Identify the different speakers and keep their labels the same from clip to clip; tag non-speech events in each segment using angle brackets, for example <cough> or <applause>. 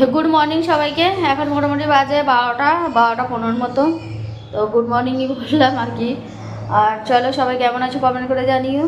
Speaker 1: Good morning সবাইকে। এখন মোটামুটি বাজে বারোটা বারোটা পনেরোর মতো। তো গুড মর্নিংই বললাম আর কি। আর চলো সবাই কেমন আছো কমেন্ট করে জানিও।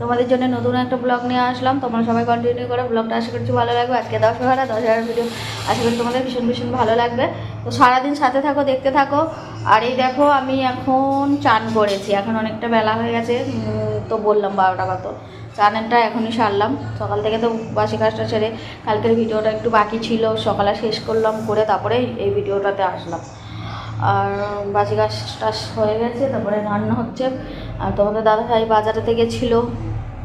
Speaker 1: তোমাদের জন্য নতুন একটা ব্লগ নিয়ে আসলাম। তোমরা সবাই কন্টিনিউ করো। ব্লগটা আশা করছি ভালো লাগবে। আজকে দশ হাজার দশ হাজার ভিডিও আশা করি তোমাদের ভীষণ ভীষণ ভালো লাগবে। তো সারাদিন সাথে থাকো, দেখতে থাকো। আর এই দেখো, আমি এখন চান করেছি। এখন অনেকটা বেলা হয়ে গেছে। তো বললাম বারোটা কত চানেরটা এখনই সারলাম। সকাল থেকে তো বাসি কাজটা ছেড়ে কালকের ভিডিওটা একটু বাকি ছিল, সকালে শেষ করলাম, করে তারপরে এই ভিডিওটাতে আসলাম। আর বাসি কাজ টাজ হয়ে গেছে, তারপরে রান্না হচ্ছে। আর তোমাদের দাদা ভাই বাজারে থেকে ছিল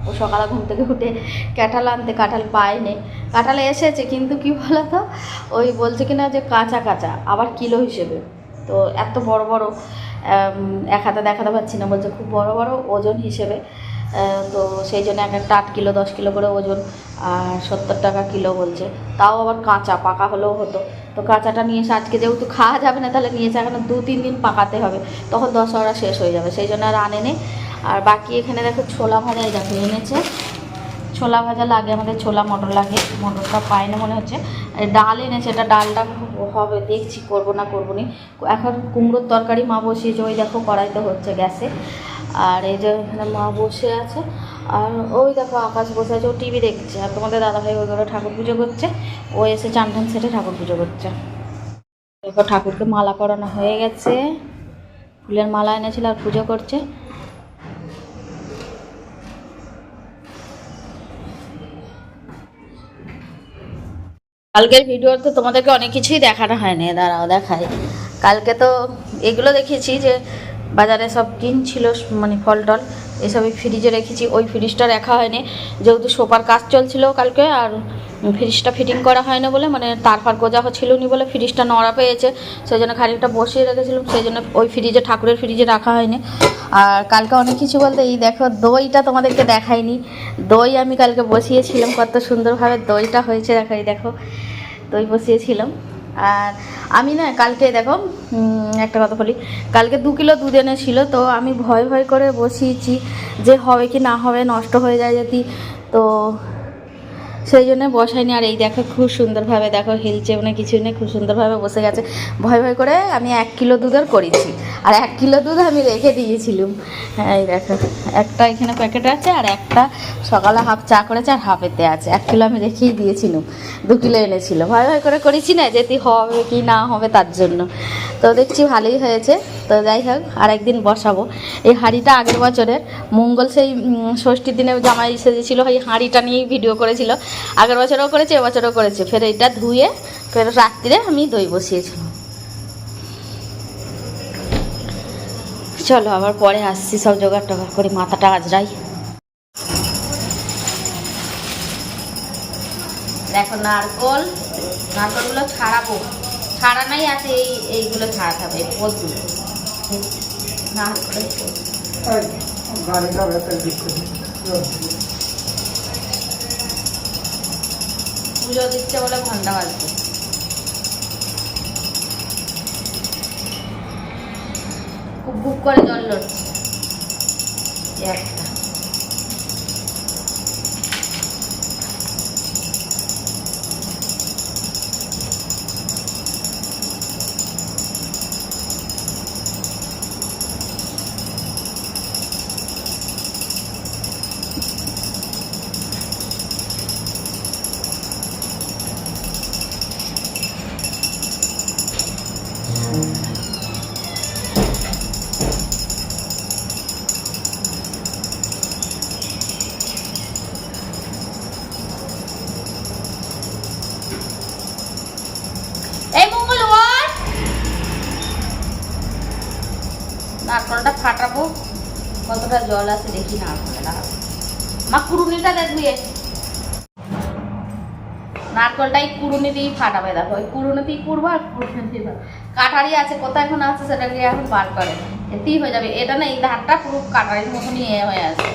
Speaker 1: ও সকালে ঘুম থেকে উঠে কাঁঠাল আনতে কাঁঠাল পায়নি। কাঁঠাল এসেছে, কিন্তু কি বলতো? ওই বলছে কিনা যে কাঁচা কাঁচা, আবার কিলো হিসেবে। তো এত বড় বড় এক হাতে দেখাতে পাচ্ছি না। বলছে খুব বড় বড়, ওজন হিসেবে। তো সেই জন্য এক একটা আট কিলো, দশ কিলো করে ওজন আর সত্তর টাকা কিলো বলছে। তাও আবার কাঁচা, পাকা হলেও হতো। তো কাঁচাটা নিয়ে এসে আজকে যেহেতু খাওয়া যাবে না, তাহলে নিয়ে এসে এখন দু, তিন দিন পাকাতে হবে। তখন দশ হওয়ার শেষ হয়ে যাবে। সেই জন্য আর আনে আনেনি। আর বাকি এখানে দেখো ছোলা ভাজা এই দেখো এনেছে। ছোলা ভাজা লাগে, আমাদের ছোলা মটর লাগে, মটরটা পায় না মনে হচ্ছে। ডাল এনেছে, এটা ডালটা হবে, দেখছি, করব না করব নি। এখন কুমড়োর তরকারি মা বসিয়েছে, ওই দেখো কড়াইতে হচ্ছে গ্যাসে। আর এই যে এখানে মা বসে আছে, আর ওই দেখো আকাশ বসে আছে, ও টিভি দেখছে। আর তোমাদের দাদাভাই ওই ঘরে ঠাকুর পুজো করছে, ও এসে চান টান সেটে ঠাকুর পুজো করছে। ঠাকুরকে মালা করানো হয়ে গেছে, ফুলের মালা এনেছিল আর পুজো করছে। কালকের ভিডিওতে তোমাদেরকে অনেক কিছুই দেখানো হয়নি, দাঁড়াও দেখাই। কালকে তো এগুলো দেখেছি যে বাজারে সব কিনছিল মানে ফল টল এসবই ফ্রিজে রেখেছি, ওই ফ্রিজটা রাখা হয়নি। যেহেতু সোফার কাজ চলছিল কালকে, আর ফ্রিজটা ফিটিং করা হয়নি বলে মানে তার ফার গোজা নি বলে ফ্রিজটা নড়া পেয়েছে সেই জন্য খানিকটা বসিয়ে রেখেছিলাম সেই জন্য ওই ফ্রিজে ঠাকুরের ফ্রিজে রাখা হয়নি। আর কালকে অনেক কিছু বলতে, এই দেখো দইটা তোমাদেরকে দেখাইনি। দই আমি কালকে বসিয়েছিলাম, কত সুন্দরভাবে দইটা হয়েছে দেখো এই দেখো। দই বসিয়েছিলাম। আর আমি না কালকে দেখো একটা কথা বলি, কালকে দু কিলো দুধ এনেছিল, তো আমি ভয় ভয় করে বসিয়েছি যে হবে কি না হবে, নষ্ট হয়ে যায় যদি। তো সেই জন্য বসাইনি। আর এই দেখো খুব সুন্দরভাবে দেখো হিলছে মানে কিছু নেই, খুব সুন্দরভাবে বসে গেছে। ভয় ভয় করে আমি এক কিলো দুধের করেছি। আর এক কিলো দুধ আমি রেখে দিয়েছিলাম। হ্যাঁ এই দেখো, একটা এখানে প্যাকেট আছে আর একটা সকালে হাফ চা করেছে আর হাফ এতে আছে। এক কিলো আমি রেখেই দিয়েছিলাম, দু কিলো এনেছিল ভয় ভয় করে করেছি না যেতে হবে কি না হবে তার জন্য। তো দেখছি ভালোই হয়েছে। তো যাই হোক আর একদিন বসাবো। এই হাঁড়িটা আগের বছরের, মঙ্গল সেই ষষ্ঠীর দিনে জামাই সেজেছিল, এই হাঁড়িটা নিয়েই ভিডিও করেছিল। আগের বছরও করেছে, এবছরও করেছে। ফের এটা ধুয়ে ফের রাত্রিরে আমি দই বসিয়েছিলাম চলো, আবার পরে আসছি সব জোগাড় টোগাড় করে, মাথাটা আজরাই দেখো, নারকল, নারকলগুলো ছাড়াবো। ছাড়ানাই আছে এই, এইগুলো ছাড়াতে হবে নারকলের পোদ। পুজো দিচ্ছে বলে ঘণ্টা বাজবে খুব খুব করে জল লড়ছে। একটা। নারকলটা ফাটাবো। কতটা জল আছে দেখি নারকলটা মা, কুড়ুনিটা দেখবি? নারকলটাই কুরুনি দিয়েই ফাটাবে, দেখো। ওই কুড়ুনিতেই কুড়বো আর কুড়ুনি দিয়ে ফাটাবো। কাটারি আছে, কোথায় এখন আছে সেটাকে এখন বার করে এতেই হয়ে যাবে। এটা না এই ধারটা পুরো কাটারির মতনই এ হয়ে আছে।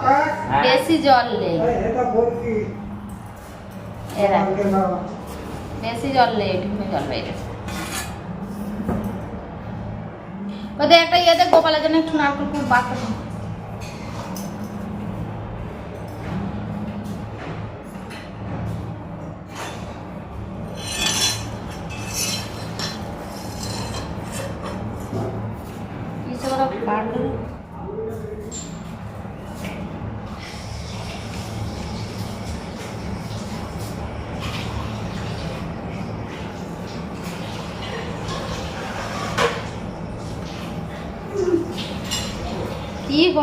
Speaker 2: হ্যাঁ।
Speaker 1: বেশি জল নেই
Speaker 3: না
Speaker 1: বেশি জল নেই ঢুকে জল বেরিয়েছে ওদের একটা ইয়েতে গোপালের জন্য একটু নারকেল খুব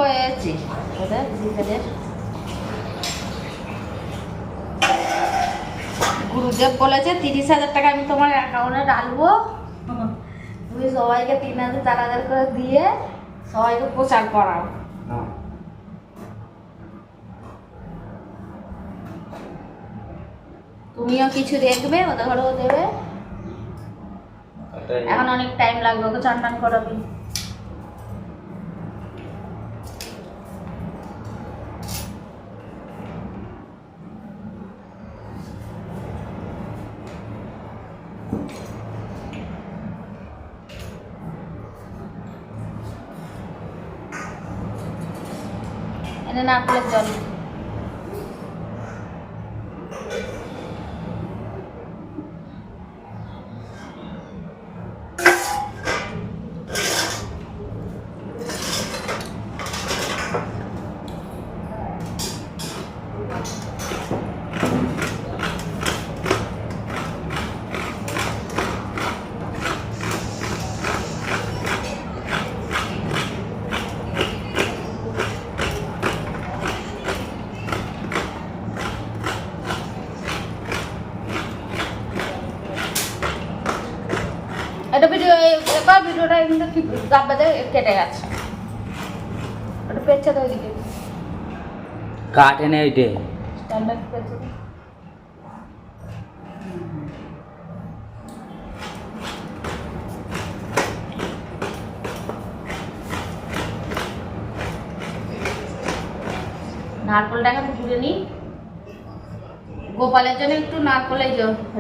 Speaker 1: হয়েছে ওদের গুরুদেব বলেছে তিরিশ হাজার টাকা আমি তোমার অ্যাকাউন্টে ডালবো তুমি সবাইকে তিন হাজার চার হাজার করে দিয়ে সবাইকে প্রচার করাও। তুমিও কিছু দেখবে ওদের ঘরেও দেবে এখন অনেক টাইম লাগবে ওকে চান টান করাবি। এনে নারকেলের জল ভিডিওটা কিন্তু কি গাব্বাতে কেটে গেছে। ওটা পেচ্ছে তো ওইদিকে।
Speaker 2: কাটে না ওইটে।
Speaker 1: স্ট্যান্ডার্ড পেচ্ছে তো। নারকলটা এখন নিই। গোপালের জন্য একটু নারকল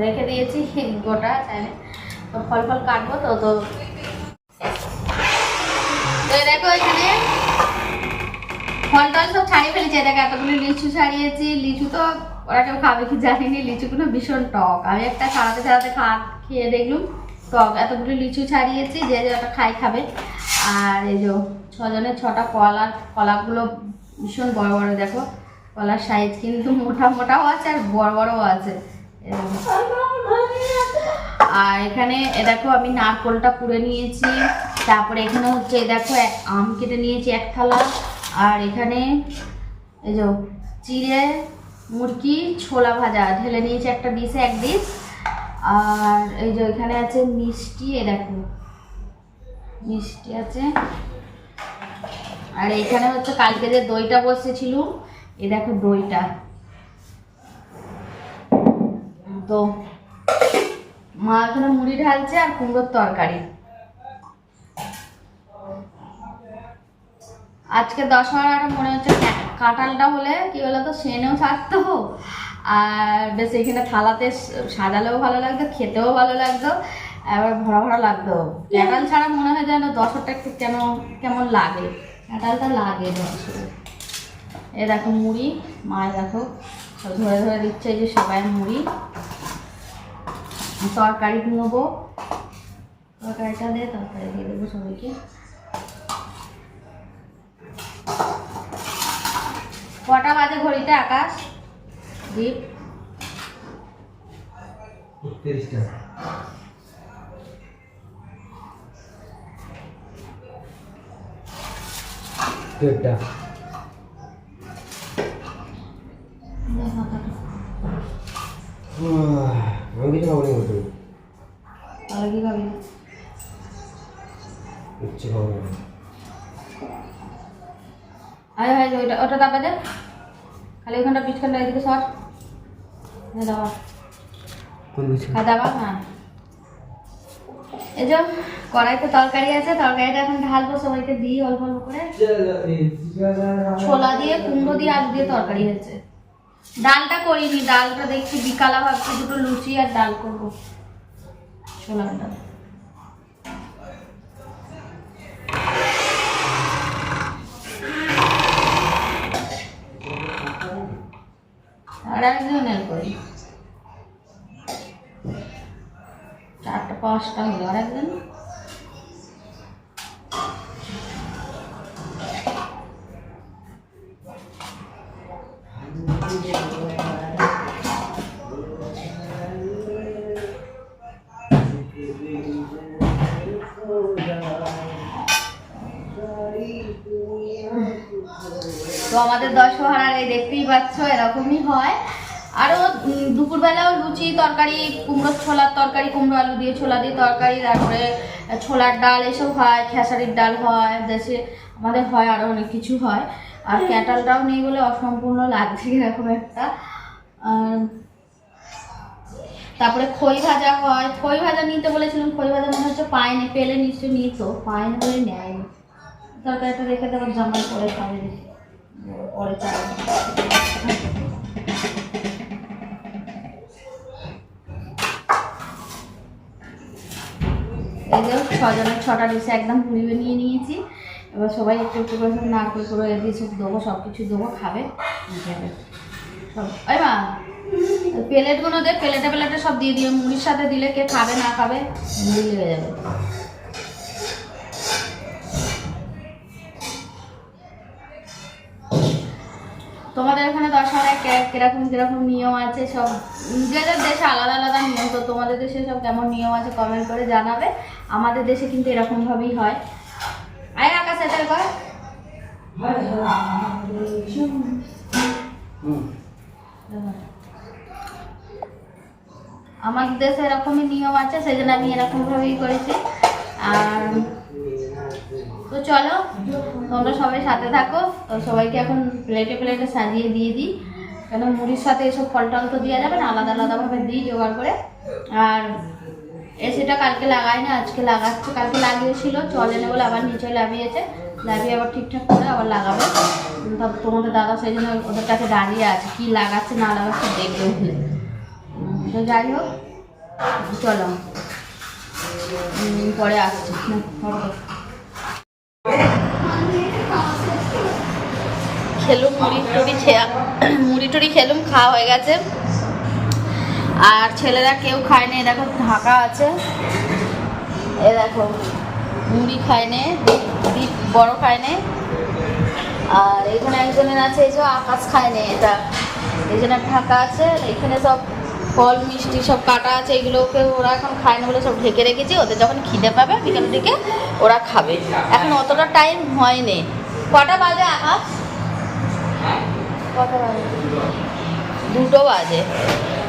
Speaker 1: রেখে দিয়েছি গোটা চাইলে। তো ফল ফল কাটবো তো তো তো দেখো এখানে ফল টল সব ছাড়িয়ে ফেলেছি। দেখো এতগুলো লিচু ছাড়িয়েছি। লিচু তো ওরা কেউ খাবে কি লিচুগুলো ভীষণ টক। আমি একটা খা, খেয়ে দেখলুম, টক। এতগুলো লিচু ছাড়িয়েছি, যে খাই খাবে। আর এই যে ছজনের ছটা কলা, কলাগুলো ভীষণ বড় বড়, দেখো। কলার সাইজ কিন্তু মোটা মোটাও আছে আর বড় বড়ও আছে। আর এখানে দেখো আমি নারকলটা পুড়ে নিয়েছি। তারপরে এখানে হচ্ছে, দেখো আম কেটে নিয়েছি এক থালা। আর এখানে এই যে চিড়ে, মুরগি, ছোলা ভাজা ঢেলে নিয়েছি একটা ডিশে এক ডিশ আর এই যে এখানে আছে মিষ্টি, এ দেখো, মিষ্টি আছে। আর এখানে হচ্ছে কালকে যে দইটা বসেছিল, এ দেখো দইটা। তো মা এখানে মুড়ি ঢালছে আর কুমড়োর তরকারি। আজকে দশহরাটা মনে হচ্ছে কা- কাঁঠালটা হলে কি তো সেনেও থাকতো আর বেশ এখানে থালাতে সাজালেও ভালো লাগতো, খেতেও ভালো লাগতো, আবার ভরা ভরা লাগতো। কাঁঠাল ছাড়া মনে হয় যেন দশটা একটু কেন, কেমন লাগে। কাঁঠালটা লাগে এ দেখো মুড়ি মায় দেখো ধরে ধরে দিচ্ছে যে সবাই মুড়ি। তরকারি নেব তরকারিটা দিয়ে তরকারি দিয়ে দেবো সবাইকে। কটা বাজে ঘড়িতে আকাশ? দীপ?
Speaker 3: দেড়টা। আমি কিছু খাব না তুমি
Speaker 1: তাহলে কি খাবি
Speaker 3: ইচ্ছে খাব না
Speaker 1: আয় ভাই ওইটা ওটা দাবা দে। খালি ওখানটা পিছখানটা এদিকে সর। দাবা দাবা না এই যে কড়াইতে তরকারি আছে তরকারিটা এখন ঢালবো সবাইকে দিই অল্প অল্প করে। ছোলা দিয়ে কুমড়ো দিয়ে আলু দিয়ে তরকারি হয়েছে। ডালটা করিনি ডালটা দেখছি বিকালা ভাবছি দুটো লুচি আর ডাল করব। ছোলার ডাল। আর একজনের করি। চারটা পাঁচটা হলো আর একজন তো আমাদের দশহারার এই দেখতেই পাচ্ছ, এরকমই হয়। আরও দুপুরবেলাও লুচি তরকারি, কুমড়োর ছোলার তরকারি, কুমড়ো আলু দিয়ে ছোলা দিয়ে তরকারি, তারপরে ছোলার ডাল এসব হয়, খেসারির ডাল হয়, দেশে আমাদের হয় আরও অনেক কিছু হয়। আর ক্যাটালটাও নেই বলে অসম্পূর্ণ লাগছে, এরকম একটা। আর তারপরে খই ভাজা হয়। খই ভাজা নিতে বলেছিলাম, খই ভাজা মনে হচ্ছে পায়নি পেলে নিশ্চয়ই নিত পায়নি বলে নেয়নি। তরকারিটা রেখে দেওয়ার জামাই করে খাবে। দেখি পরে চাই ছজনের ছটা ডিশে একদম পুড়িয়ে নিয়ে নিয়েছি। এবার সবাই একটু একটু করে নারকেল করে সব দেবো সব কিছু দেবো, খাবে। খাবে সব ওই প্লেটগুলো দে, প্লেটে প্লেটে সব দিয়ে দিও। মুড়ির সাথে দিলে কে খাবে, না খাবে, মুড়ি লেগে যাবে। তোমাদের এখানে দশহরায় কে- কীরকম কীরকম নিয়ম আছে সব নিজেদের দেশে আলাদা আলাদা নিয়ম তো তোমাদের দেশে সব কেমন নিয়ম আছে কমেন্ট করে জানাবে। আমাদের দেশে কিন্তু এরকমভাবেই হয়। আয় আকাশ এটা কর। আমার দেশে এরকমই নিয়ম আছে সেই জন্য আমি এরকমভাবেই করেছি। আর তো চলো, তোমরা সবাই সাথে থাকো। সবাইকে এখন প্লেটে প্লেটে সাজিয়ে দিয়ে দিই। কেন মুড়ির সাথে এসব ফল টল তো দেওয়া যাবে না? আলাদা আলাদাভাবে দিই জোগাড় করে। আর এসিটা কালকে লাগাই না, আজকে লাগাচ্ছে। কালকে লাগিয়েছিল চলে না বলে আবার নিচে লাগিয়েছে। লাগিয়ে আবার ঠিকঠাক করে আবার লাগাবে। তোমাদের দাদা সেই জন্য ওদের কাছে দাঁড়িয়ে আছে। কি লাগাচ্ছে না লাগাচ্ছে দেখবে তো যাই হোক, চলো। পরে আসছি। খেলুম, মুড়ি টুড়ি খেয়া, মুড়ি টুড়ি খেলুম, খাওয়া হয়ে গেছে। আর ছেলেরা কেউ খায়নি, এ দেখো ঢাকা আছে। এ দেখো, মুড়ি খায়নি দীপ বড় খায়নি। আর এখানে একজনের আছে, এই যে আকাশ খায় খায়নি, এটা। এখানে ঢাকা আছে এখানে সব ফল, মিষ্টি সব কাটা আছে, এগুলোকে ওরা এখন খায় না বলে সব ঢেকে রেখেছি। ওদের যখন খিদে পাবে বিকেল দিকে ওরা খাবে। এখন অতটা টাইম হয়নি। কটা বাজে আকাশ? দুটো বাজে।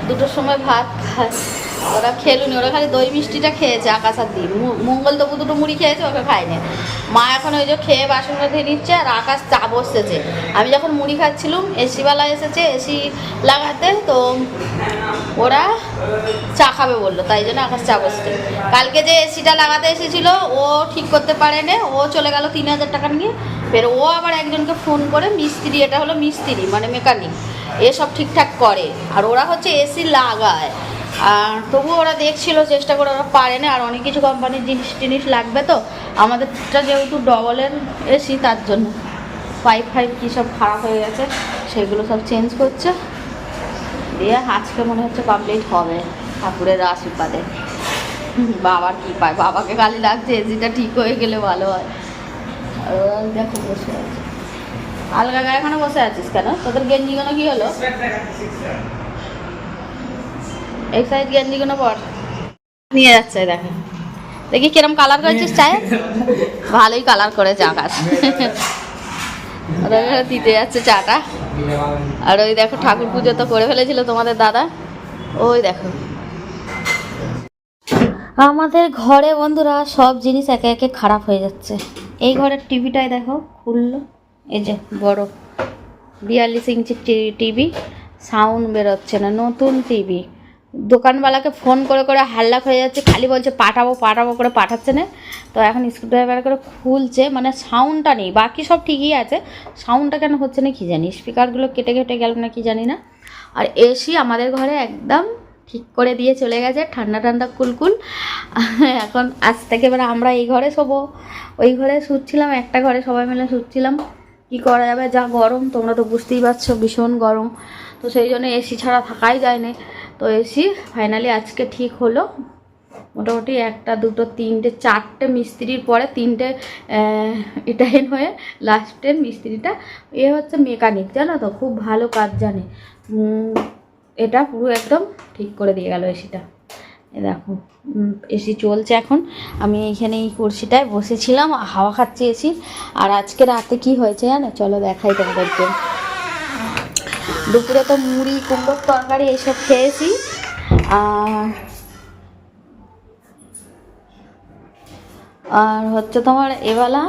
Speaker 1: দুটোর সময় ভাত খায় ওরা খেলুনি ওরা খালি দই মিষ্টিটা খেয়েছে আকাশ আর দিন মঙ্গল তবু দুটো মুড়ি খেয়েছে, ওকে খায়নি। মা এখন ওই যে খেয়ে বাসনটা ধুয়ে নিচ্ছে আর আকাশ চা বসতেছে। আমি যখন মুড়ি খাচ্ছিলাম, এসিওয়ালা এসেছে এসি লাগাতে, তো ওরা চা খাবে বলল, তাই জন্য আকাশ চা বসছে। কালকে যে এসিটা লাগাতে এসেছিল, ও ঠিক করতে পারেনি, ও চলে গেল তিন হাজার টাকা নিয়ে। ফের ও আবার একজনকে ফোন করে, মিস্ত্রি, এটা হলো মিস্ত্রি মানে মেকানিক এসব ঠিকঠাক করে। আর ওরা হচ্ছে এসি লাগায়। আর তবুও ওরা দেখছিল, চেষ্টা করে ওরা পারে না, আর অনেক কিছু কোম্পানির জিনিস টিনিস লাগবে তো। আমাদেরটা যেহেতু ডবলের এসি তার জন্য পাইপ ফাইপ কী সব খারাপ হয়ে গেছে, সেগুলো সব চেঞ্জ করছে। দিয়ে আজকে মনে হচ্ছে কমপ্লিট হবে ঠাকুরের আশীর্বাদে। বাবার কি পায় বাবাকে খালি লাগছে এসিটা ঠিক হয়ে গেলে ভালো হয়। দেখো বসে আছে। আলগা গায়ে এখানে বসে আছিস কেন? তোদের গেঞ্জিগুলো কি হলো? এই সাইড গেঞ্জিগুলো পর। নিয়ে যাচ্ছে দেখো দেখি কিরম কালার করেছিস চায় ভালোই কালার করেছে আকাশ। দিতে যাচ্ছে চাটা। আর ওই দেখো, ঠাকুর পুজো তো করে ফেলেছিল তোমাদের দাদা। ওই দেখো। আমাদের ঘরে বন্ধুরা সব জিনিস একে একে খারাপ হয়ে যাচ্ছে। এই ঘরের টিভিটাই দেখো, খুললো। এই যে, বড়। বিয়াল্লিশ ইঞ্চি টিভি। সাউন্ড বেরোচ্ছে না, নতুন টিভি। দোকানওয়ালাকে ফোন করে করে হাল্লা হয়ে যাচ্ছে, খালি বলছে, পাঠাবো পাঠাবো করে পাঠাচ্ছে না। তো এখন স্ক্রুড্রাইভার করে খুলছে মানে সাউন্ডটা নেই, বাকি সব ঠিকই আছে। সাউন্ডটা কেন হচ্ছে না, কি জানি? স্পিকারগুলো কেটে কেটে গেল না, কি জানি না। আর এসি আমাদের ঘরে একদম ঠিক করে দিয়ে চলে গেছে, ঠান্ডা ঠান্ডা কুলকুল। <laughs> এখন আজ থেকে এবার আমরা এই ঘরে শোবো। ওই ঘরে শুচ্ছিলাম, একটা ঘরে সবাই মিলে শুচ্ছিলাম। কী করা যাবে? যা গরম, তোমরা তো বুঝতেই পারছ, ভীষণ গরম। তো সেই জন্য এসি ছাড়া থাকাই যায় না। তো এসি ফাইনালি আজকে ঠিক হলো। মোটামুটি একটা, দুটো, তিনটে, চারটে মিস্ত্রির পরে তিনটে ইটাইন হয়ে লাস্টের মিস্ত্রিটা, এ হচ্ছে মেকানিক জানো তো, খুব ভালো কাজ জানে। এটা পুরো একদম ঠিক করে দিয়ে গেল এসিটা। এ দেখো এসি চলছে এখন। আমি এইখানে এই কুর্সিটায় বসেছিলাম, হাওয়া খাচ্ছি এসি। আর আজকে রাতে কি হয়েছে জানো? চলো দেখাই তোমাদেরকে। দুপুরে তো মুড়ি কুমড়োর তরকারি এইসব খেয়েছি। আর আর হচ্ছে তোমার এবেলা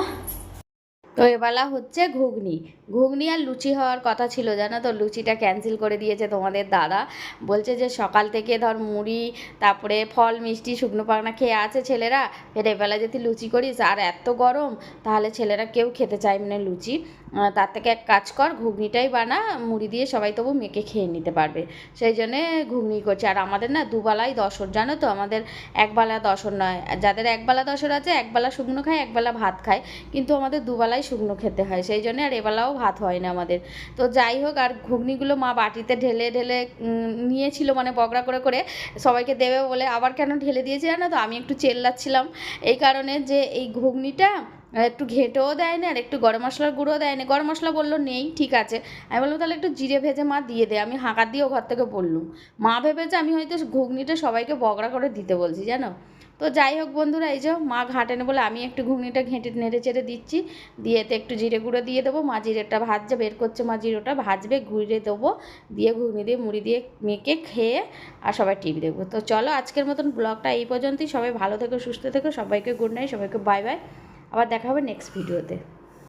Speaker 1: তো এবেলা হচ্ছে ঘুগনি। ঘুগনি আর লুচি হওয়ার কথা ছিল, জানো তো? লুচিটা ক্যান্সেল করে দিয়েছে তোমাদের দাদা। বলছে যে সকাল থেকে ধর মুড়ি, তারপরে ফল, মিষ্টি, শুকনো পাকনা খেয়ে আছে ছেলেরা। ফের এবেলা যদি লুচি করিস, আর এত গরম, তাহলে ছেলেরা কেউ খেতে চাইবে না লুচি। তার থেকে এক কাজ কর, ঘুগনিটাই বানা, মুড়ি দিয়ে সবাই তবু মেখে খেয়ে নিতে পারবে। সেই জন্যে ঘুগনি করছে। আর আমাদের না দুবেলাই দশর, জানো তো? আমাদের একবেলা দশর নয়। যাদের একবেলা দশর আছে, একবেলা শুকনো খায়, একবেলা ভাত খায়। কিন্তু আমাদের দুবেলাই শুকনো খেতে হয়। সেই জন্য আর এবেলাও ভাত হয় না আমাদের। তো যাই হোক, আর ঘুগনিগুলো মা বাটিতে ঢেলে ঢেলে নিয়েছিল মানে বগড়া করে করে সবাইকে দেবে বলে আবার কেন ঢেলে দিয়েছে জানো তো? আমি একটু চেল্লাচ্ছিলাম। এই কারণে যে এই ঘুগনিটা একটু ঘেঁটেও দেয় না আর একটু গরম মশলার গুঁড়ো দেয় না গরম মশলা বলল, নেই, ঠিক আছে। আমি বললাম, তাহলে একটু জিরে ভেজে মা দিয়ে দে। আমি হাঁকা দিয়ে ও ঘর থেকে বললুম, মা ভেবেছে আমি হয়তো ঘুগনিটা সবাইকে বগড়া করে দিতে বলছি, জানো? তো যাই হোক বন্ধুরা, এই যে মা ঘাটেনে বলে আমি একটু ঘুগনিটা ঘেঁটে নেড়ে চেড়ে দিচ্ছি। দিয়েতে একটু জিরে গুঁড়ো দিয়ে দেবো। মা জিরেটা ভাজছে, বের করছে মা জিরোটা, ভাজবে, ঘুরে দেবো। দিয়ে ঘুগনি দিয়ে মুড়ি দিয়ে মেখে খেয়ে আর সবাই টিভি দেখব। তো চলো আজকের মতন ব্লগটা এই পর্যন্তই। সবাই ভালো থেকো, সুস্থ থেকো, সবাইকে গুড নাইট সবাইকে বাই বাই আবার দেখা হবে নেক্সট ভিডিওতে